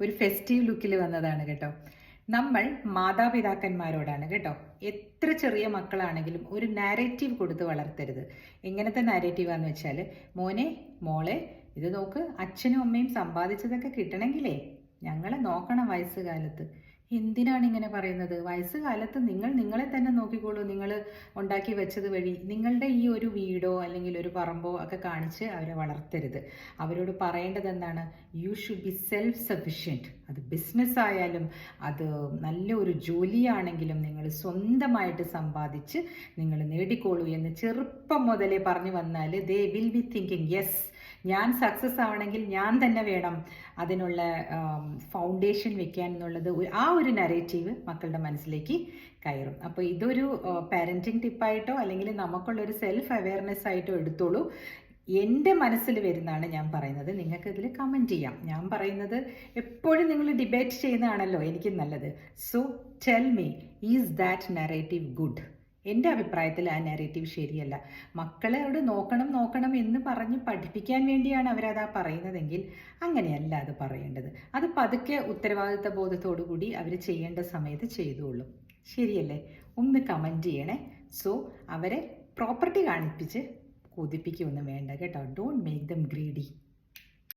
ഒരു ഫെസ്റ്റീവ് ലുക്കിൽ വന്നതാണ് കേട്ടോ. നമ്മൾ മാതാപിതാക്കന്മാരോടാണ് കേട്ടോ. എത്ര ചെറിയ മക്കളാണെങ്കിലും ഒരു നാരേറ്റീവ് കൊടുത്ത് വളർത്തരുത്. എങ്ങനത്തെ നാരേറ്റീവാന്ന് വെച്ചാൽ മോനെ മോളെ ഇത് നോക്ക് അച്ഛനും അമ്മയും സമ്പാദിച്ചതൊക്കെ കിട്ടണമെങ്കിലേ ഞങ്ങളെ നോക്കണം വയസ്സുകാലത്ത്. എന്തിനാണ് ഇങ്ങനെ പറയുന്നത്? വയസ്സ് കാലത്ത് നിങ്ങൾ നിങ്ങളെ തന്നെ നോക്കിക്കോളൂ. നിങ്ങൾ ഉണ്ടാക്കി വെച്ചത് വഴി നിങ്ങളുടെ ഈ ഒരു വീടോ അല്ലെങ്കിൽ ഒരു പറമ്പോ ഒക്കെ കാണിച്ച് അവരെ വളർത്തരുത്. അവരോട് പറയേണ്ടത് എന്താണ്? You should be self sufficient അത് ബിസിനസ് ആയാലും അത് നല്ല ഒരു ജോലിയാണെങ്കിലും നിങ്ങൾ സ്വന്തമായിട്ട് സമ്പാദിച്ച് നിങ്ങൾ നേടിക്കോളൂ എന്ന് ചെറുപ്പം മുതലേ പറഞ്ഞു വന്നാൽ they will be thinking yes ഞാൻ സക്സസ് ആവണമെങ്കിൽ ഞാൻ തന്നെ വേണം അതിനുള്ള ഫൗണ്ടേഷൻ വെക്കാൻ എന്നുള്ളത് ആ ഒരു നരേറ്റീവ് മക്കളുടെ മനസ്സിലേക്ക് കയറും. അപ്പോൾ ഇതൊരു പാരന്റിങ് ടിപ്പായിട്ടോ അല്ലെങ്കിൽ നമുക്കുള്ളൊരു സെൽഫ് അവയർനെസ് ആയിട്ടോ എടുത്തോളൂ. എന്റെ മനസ്സിൽ വരുന്നതാണ് ഞാൻ പറയുന്നത്. നിങ്ങൾക്ക് ഇതിൽ കമന്റ് ചെയ്യാം. ഞാൻ പറയുന്നത് എപ്പോഴും നിങ്ങൾ ഡിബേറ്റ് ചെയ്യുന്നതാണല്ലോ. എനിക്ക് നല്ലത്. So tell me is that narrative good എന്റെ അഭിപ്രായത്തിൽ ആ നെറേറ്റീവ് ശരിയല്ല. മക്കളെ അവിടെ നോക്കണം നോക്കണം എന്ന് പറഞ്ഞ് പഠിപ്പിക്കാൻ വേണ്ടിയാണ് അവരത് ആ പറയുന്നതെങ്കിൽ അങ്ങനെയല്ല അത് പറയേണ്ടത്. അത് പതുക്കെ ഉത്തരവാദിത്ത ബോധത്തോടു കൂടി അവർ ചെയ്യേണ്ട സമയത്ത് ചെയ്തോളും. ശരിയല്ലേ? ഒന്ന് കമന്റ് ചെയ്യണേ. സോ അവരെ പ്രോപ്പർട്ടി കാണിപ്പിച്ച് കൊതിപ്പിക്കുകയൊന്നും വേണ്ട കേട്ടോ. Don't make them greedy